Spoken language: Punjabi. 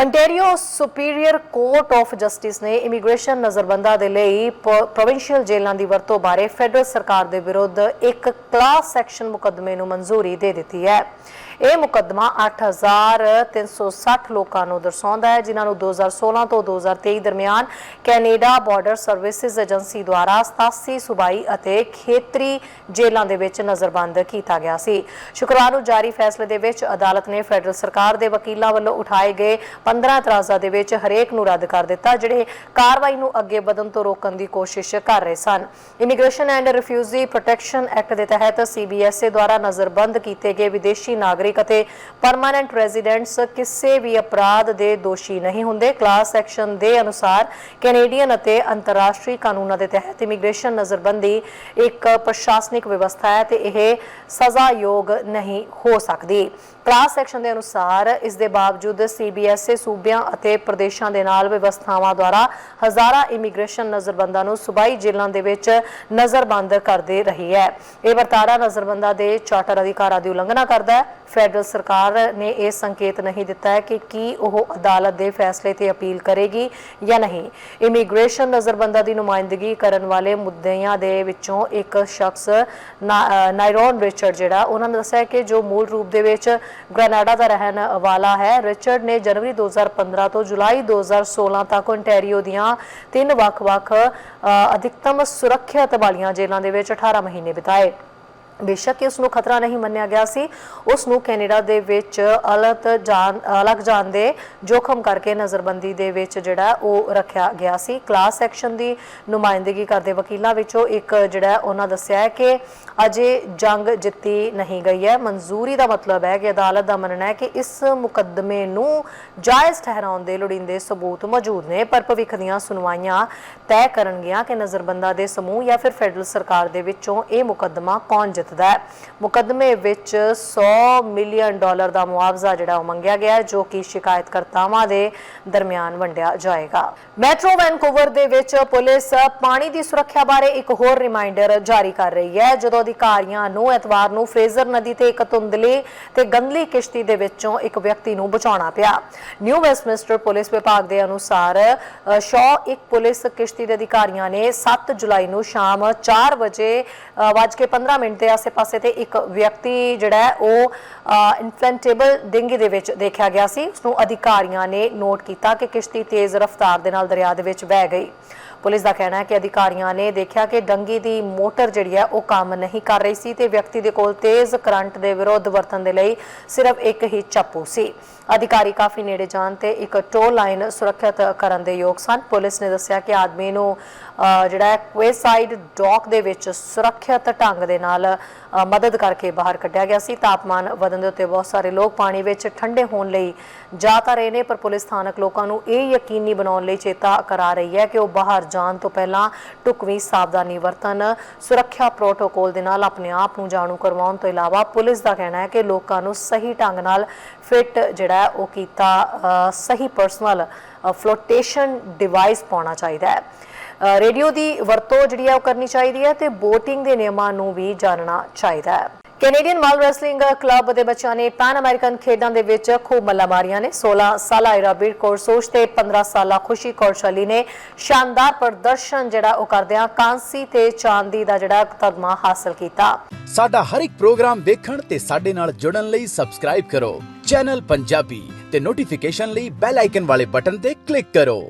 ontario superior court of justice ਨੇ ਇਮੀਗ੍ਰੇਸ਼ਨ ਨਜ਼ਰਬੰਦਾਂ ਦੇ ਲਈ ਪ੍ਰੋਵਿੰਸ਼ੀਅਲ ਜੇਲ੍ਹਾਂ ਦੀ ਵਰਤੋਂ ਬਾਰੇ ਫੈਡਰਲ ਸਰਕਾਰ ਦੇ ਵਿਰੁੱਧ ਇੱਕ ਕਲਾਸ ਐਕਸ਼ਨ ਮੁਕੱਦਮੇ ਨੂੰ ਮਨਜ਼ੂਰੀ ਦੇ ਦਿੱਤੀ ਹੈ। ਇਹ ਮੁਕੱਦਮਾ 8360 ਲੋਕਾਂ ਨੂੰ ਦਰਸਾਉਂਦਾ ਹੈ, ਜਿਨ੍ਹਾਂ ਨੂੰ 2016 ਤੋਂ 2023 ਦਰਮਿਆਨ ਕੈਨੇਡਾ ਬਾਰਡਰ ਸਰਵਿਸਿਜ਼ ਏਜੰਸੀ ਦੁਆਰਾ 87 ਸੂਬਾਈ ਅਤੇ ਖੇਤਰੀ ਜੇਲ੍ਹਾਂ ਦੇ ਵਿੱਚ ਨਜ਼ਰਬੰਦ ਕੀਤਾ ਗਿਆ ਸੀ। ਸ਼ੁੱਕਰਵਾਰ ਨੂੰ ਜਾਰੀ ਫੈਸਲੇ ਦੇ ਵਿੱਚ ਅਦਾਲਤ ਨੇ ਫੈਡਰਲ ਸਰਕਾਰ ਦੇ ਵਕੀਲਾਂ ਵੱਲੋਂ ਉਠਾਏ ਗਏ 15 ਇਤਰਾਜ਼ਾਂ ਦੇ ਵਿੱਚ ਹਰੇਕ ਨੂੰ ਰੱਦ ਕਰ ਦਿੱਤਾ, ਜਿਹੜੇ ਕਾਰਵਾਈ ਨੂੰ ਅੱਗੇ ਵਧਣ ਤੋਂ ਰੋਕਣ ਦੀ ਕੋਸ਼ਿਸ਼ ਕਰ ਰਹੇ ਸਨ। Immigration and refugee protection act ਦੇ ਤਹਿਤ ਸੀਬੀਐਸਏ ਦੁਆਰਾ ਨਜ਼ਰਬੰਦ ਕੀਤੇ ਗਏ ਵਿਦੇਸ਼ੀ ਨਾਗਰਿਕ ਅਤੇ ਪਰਮਾਨੈਂਟ ਰੈਜ਼ੀਡੈਂਟਸ ਕਿਸੇ ਵੀ ਅਪਰਾਧ ਦੇ ਦੋਸ਼ੀ ਨਹੀਂ ਹੁੰਦੇ। ਕਲਾਸ ਸੈਕਸ਼ਨ ਦੇ ਅਨੁਸਾਰ ਕੈਨੇਡੀਅਨ ਅਤੇ ਅੰਤਰਰਾਸ਼ਟਰੀ ਕਾਨੂੰਨਾਂ ਦੇ ਤਹਿਤ ਇਮੀਗ੍ਰੇਸ਼ਨ ਨਜ਼ਰਬੰਦੀ ਇੱਕ ਪ੍ਰਸ਼ਾਸਨਿਕ ਵਿਵਸਥਾ ਹੈ ਤੇ ਇਹ ਸਜ਼ਾਯੋਗ ਨਹੀਂ ਹੋ ਸਕਦੀ। ਕਲਾਸ ਸੈਕਸ਼ਨ ਦੇ ਅਨੁਸਾਰ ਇਸ ਦੇ ਬਾਵਜੂਦ ਸੀਬੀਐਸਏ ਸੂਬਿਆਂ ਅਤੇ ਪ੍ਰਦੇਸ਼ਾਂ ਦੇ ਨਾਲ ਵਿਵਸਥਾਵਾਂ ਦੁਆਰਾ ਹਜ਼ਾਰਾਂ ਇਮੀਗ੍ਰੇਸ਼ਨ ਨਜ਼ਰਬੰਦਾਂ ਨੂੰ ਸੂਬਾਈ ਜੇਲ੍ਹਾਂ ਦੇ ਵਿੱਚ ਨਜ਼ਰਬੰਦ ਕਰਦੇ ਰਹੀ ਹੈ। ਇਹ ਵਰਤਾਰਾ ਨਜ਼ਰਬੰਦਾਂ ਦੇ ਚਾਰਟਰ ਅਧਿਕਾਰਾਂ ਦੀ ਉਲੰਘਣਾ ਕਰਦਾ ਹੈ। ਫੈਡਰਲ ਸਰਕਾਰ ਨੇ ਇਹ ਸੰਕੇਤ ਨਹੀਂ ਦਿੱਤਾ ਹੈ ਕਿ ਕੀ ਉਹ ਅਦਾਲਤ ਦੇ ਫੈਸਲੇ ਤੇ ਅਪੀਲ ਕਰੇਗੀ ਜਾਂ ਨਹੀਂ। ਇਮੀਗ੍ਰੇਸ਼ਨ ਨਜ਼ਰਬੰਦਾਂ ਦੀ ਨੁਮਾਇੰਦਗੀ ਕਰਨ ਵਾਲੇ ਮੁੱਦਿਆਂ ਦੇ ਵਿੱਚੋਂ ਇੱਕ ਸ਼ਖਸ ਨਾ- ਨਾਇਰੋਨ ਰਿਚਰਡ ਜਿਹੜਾ, ਉਹਨਾਂ ਨੇ ਦੱਸਿਆ ਕਿ ਜੋ ਮੂਲ ਰੂਪ ਦੇ ਵਿੱਚ ਗ੍ਰੈਨਾਡਾ ਦਾ ਰਹਿਣ ਵਾਲਾ ਹੈ, ਰਿਚਰਡ ਨੇ ਜਨਵਰੀ 2015 ਤੋਂ ਜੁਲਾਈ 2016 ਤੱਕ ਓਨਟਾਰੀਓ ਦੀਆਂ ਤਿੰਨ ਵੱਖ-ਵੱਖ ਅਧਿਕਤਮ ਸੁਰੱਖਿਅਤ ਵਾਲੀਆਂ ਜੇਲ੍ਹਾਂ ਦੇ ਵਿੱਚ 18 ਮਹੀਨੇ ਬਿਤਾਏ। ਬੇਸ਼ੱਕ ਇਸ ਨੂੰ ਖਤਰਾ ਨਹੀਂ ਮੰਨਿਆ ਗਿਆ ਸੀ। ਉਸ ਨੂੰ ਕੈਨੇਡਾ ਦੇ ਵਿੱਚ ਅਲੱਗ ਜਾਨ ਅਲੱਗ ਜਾਣ ਦੇ ਜੋਖਮ ਕਰਕੇ ਨਜ਼ਰਬੰਦੀ ਦੇ ਵਿੱਚ ਜਿਹੜਾ ਉਹ ਰੱਖਿਆ ਗਿਆ ਸੀ। ਕਲਾਸ ਐਕਸ਼ਨ ਦੀ ਨੁਮਾਇੰਦਗੀ ਕਰਦੇ ਵਕੀਲਾਂ ਵਿੱਚੋਂ ਇੱਕ ਜਿਹੜਾ ਉਹਨਾਂ ਦੱਸਿਆ ਹੈ ਕਿ ਅਜੇ ਜੰਗ ਜਿੱਤੀ ਨਹੀਂ ਗਈ ਹੈ। ਮਨਜ਼ੂਰੀ ਦਾ ਮਤਲਬ ਹੈ ਕਿ ਅਦਾਲਤ ਦਾ ਮੰਨਣਾ ਹੈ ਕਿ ਇਸ ਮੁਕੱਦਮੇ ਨੂੰ ਜਾਇਜ਼ ਠਹਿਰਾਉਣ ਦੇ ਲੋੜੀਂਦੇ ਸਬੂਤ ਮੌਜੂਦ ਨੇ। ਪਰ ਭਵਿੱਖ ਦੀਆਂ ਸੁਣਵਾਈਆਂ ਤੈਅ ਕਰਨਗੀਆਂ ਕਿ ਨਜ਼ਰਬੰਦਾਂ ਦੇ ਸਮੂਹ ਜਾਂ ਫਿਰ ਫੈਡਰਲ ਸਰਕਾਰ ਦੇ ਵਿੱਚੋਂ ਇਹ ਮੁਕੱਦਮਾ ਕੌਣ ਜਿੱਤਦਾ ਹੈ। ਮੁਕੱਦਮੇ ਵਿੱਚ 100 ਮਿਲੀਅਨ ਡਾਲਰ ਦਾ ਮੁਆਵਜ਼ਾ ਜਿਹੜਾ ਉਹ ਮੰਗਿਆ ਗਿਆ ਹੈ, ਜੋ ਕਿ ਸ਼ਿਕਾਇਤਕਰਤਾਵਾਂ ਦੇ ਦਰਮਿਆਨ ਵੰਡਿਆ ਜਾਏਗਾ। ਮੈਟਰੋ ਵੈਨਕੂਵਰ ਦੇ ਵਿੱਚ ਪੁਲਿਸ ਪਾਣੀ ਦੀ ਸੁਰੱਖਿਆ ਬਾਰੇ ਇੱਕ ਹੋਰ ਰਿਮਾਈਂਡਰ ਜਾਰੀ ਕਰ ਰਹੀ ਹੈ। ਜਦੋਂ ਅਧਿਕਾਰੀਆਂ ਨੂੰ ਐਤਵਾਰ ਨੂੰ ਫਰੇਜ਼ਰ ਨਦੀ ਤੇ ਇੱਕ ਧੁੰਦਲੀ ਤੇ ਗੰਦਲੀ ਕਿਸ਼ਤੀ ਦੇ ਵਿੱਚੋਂ ਇੱਕ ਵਿਅਕਤੀ ਨੂੰ ਬਚਾਉਣਾ ਪਿਆ। ਨਿਊ ਵੈਸਟਮਿੰਸਟਰ ਪੁਲਿਸ ਵਿਭਾਗ ਦੇ ਅਨੁਸਾਰ ਸ਼ੌ ਇੱਕ ਪੁਲਿਸ ਕਿਸ਼ਤੀ ਦੇ ਅਧਿਕਾਰੀਆਂ ਨੇ 7 ਜੁਲਾਈ ਨੂੰ ਸ਼ਾਮ 4 ਵਜੇ ਵੱਜ ਕੇ 15 ਮਿੰਟ ਦੇ ਆਸ-ਪਾਸੇ ਤੇ ਇੱਕ ਵਿਅਕਤੀ ਜਿਹੜਾ ਉਹ ਇਨਫਲੈਂਟੇਬਲ ਡਿੰਗੀ ਦੇ ਵਿੱਚ ਦੇਖਿਆ ਗਿਆ ਸੀ। ਉਸ ਨੂੰ ਅਧਿਕਾਰੀਆਂ ਨੇ ਨੋਟ ਕੀਤਾ ਕਿ ਕਿਸ਼ਤੀ ਤੇਜ਼ ਰਫ਼ਤਾਰ ਦੇ ਨਾਲ ਦਰਿਆ ਦੇ ਵਿੱਚ ਵਹਿ ਗਈ। ਪੁਲਿਸ ਦਾ ਕਹਿਣਾ ਹੈ ਕਿ ਅਧਿਕਾਰੀਆਂ ਨੇ ਦੇਖਿਆ ਕਿ ਡੰਗੀ ਦੀ ਮੋਟਰ ਜਿਹੜੀ ਹੈ ਉਹ ਕੰਮ ਨਹੀਂ ਕਰ ਰਹੀ ਸੀ ਤੇ ਵਿਅਕਤੀ ਦੇ ਕੋਲ ਤੇਜ਼ ਕਰੰਟ ਦੇ ਵਿਰੋਧ ਵਰਤਣ ਦੇ ਲਈ ਸਿਰਫ ਇੱਕ ਹੀ ਚਾਪੂ ਸੀ। ਅਧਿਕਾਰੀ ਕਾਫੀ ਨੇੜੇ ਜਾਣ ਤੇ ਇੱਕ ਟੋਲ ਲਾਈਨ ਸੁਰੱਖਿਅਤ ਕਰਨ ਦੇ ਯੋਗ ਸਨ। ਪੁਲਿਸ ਨੇ ਦੱਸਿਆ ਕਿ ਆਦਮੀ ਨੂੰ ਜਿਹੜਾ ਹੈ ਕੁਏਸਾਈਡ ਡੌਕ ਦੇ ਵਿੱਚ ਸੁਰੱਖਿਅਤ ਢੰਗ ਦੇ ਨਾਲ ਮਦਦ ਕਰਕੇ ਬਾਹਰ ਕੱਢਿਆ ਗਿਆ ਸੀ। ਤਾਪਮਾਨ ਵਧਣ ਦੇ ਉੱਤੇ ਬਹੁਤ ਸਾਰੇ ਲੋਕ ਪਾਣੀ ਵਿੱਚ ਠੰਡੇ ਹੋਣ ਲਈ ਜਾ ਤਾਂ ਰਹੇ ਨੇ, ਪਰ ਪੁਲਿਸ ਸਥਾਨਕ ਲੋਕਾਂ ਨੂੰ ਇਹ ਯਕੀਨੀ ਬਣਾਉਣ ਲਈ ਚੇਤਾ ਕਰਾ ਰਹੀ ਹੈ ਕਿ ਉਹ ਬਾਹਰ ਜਾਣ ਤੋਂ ਪਹਿਲਾਂ ਢੁਕਵੀਂ ਸਾਵਧਾਨੀ ਵਰਤਣ, ਸੁਰੱਖਿਆ ਪ੍ਰੋਟੋਕੋਲ ਦੇ ਨਾਲ ਆਪਣੇ ਆਪ ਨੂੰ ਜਾਣੂ ਕਰਵਾਉਣ ਤੋਂ ਇਲਾਵਾ ਪੁਲਿਸ ਦਾ ਕਹਿਣਾ ਹੈ ਕਿ ਲੋਕਾਂ ਨੂੰ ਸਹੀ ਢੰਗ ਨਾਲ ਫਿੱਟ ਜਿਹੜਾ ਹੈ, ਉਹ ਕੀਤਾ ਸਹੀ ਪਰਸਨਲ ਫਲੋਟੇਸ਼ਨ ਡਿਵਾਈਸ ਪਾਉਣਾ ਚਾਹੀਦਾ ਹੈ। ਰੇਡੀਓ ਦੀ ਵਰਤੋਂ ਜਿਹੜੀ ਹੈ ਉਹ ਕਰਨੀ ਚਾਹੀਦੀ ਹੈ ਤੇ ਬੋਟਿੰਗ ਦੇ ਨਿਯਮਾਂ ਨੂੰ ਵੀ ਜਾਣਨਾ ਚਾਹੀਦਾ ਹੈ। ਕੈਨੇਡੀਅਨ ਮਾਲ ਰੈਸਲਿੰਗ ਕਲੱਬ ਦੇ ਬੱਚਿਆਂ ਨੇ ਪੈਨ ਅਮਰੀਕਨ ਖੇਡਾਂ ਦੇ ਵਿੱਚ ਖੂਬ ਮੱਲਾ ਮਾਰੀਆਂ ਨੇ। 16 ਸਾਲਾ ਇਰਾਬੀਰ ਕੋਰਸੋਸ਼ ਤੇ 15 ਸਾਲਾ ਖੁਸ਼ੀ ਕੌਰਸ਼ਲੀ ਨੇ ਸ਼ਾਨਦਾਰ ਪ੍ਰਦਰਸ਼ਨ ਜਿਹੜਾ ਉਹ ਕਰਦਿਆਂ ਕਾਂਸੀ ਤੇ ਚਾਂਦੀ ਦਾ ਜਿਹੜਾ ਤਗਮਾ ਹਾਸਲ ਕੀਤਾ। ਸਾਡਾ ਹਰ ਇੱਕ ਪ੍ਰੋਗਰਾਮ ਦੇਖਣ ਤੇ ਸਾਡੇ ਨਾਲ ਜੁੜਨ ਲਈ ਸਬਸਕ੍ਰਾਈਬ ਕਰੋ। ਚੈਨਲ ਪੰਜਾਬੀ ਤੇ ਨੋਟੀਫਿਕੇਸ਼ਨ ਲਈ ਬੈਲ ਆਈਕਨ ਵਾਲੇ ਬਟਨ ਤੇ ਕਲਿੱਕ ਕਰੋ।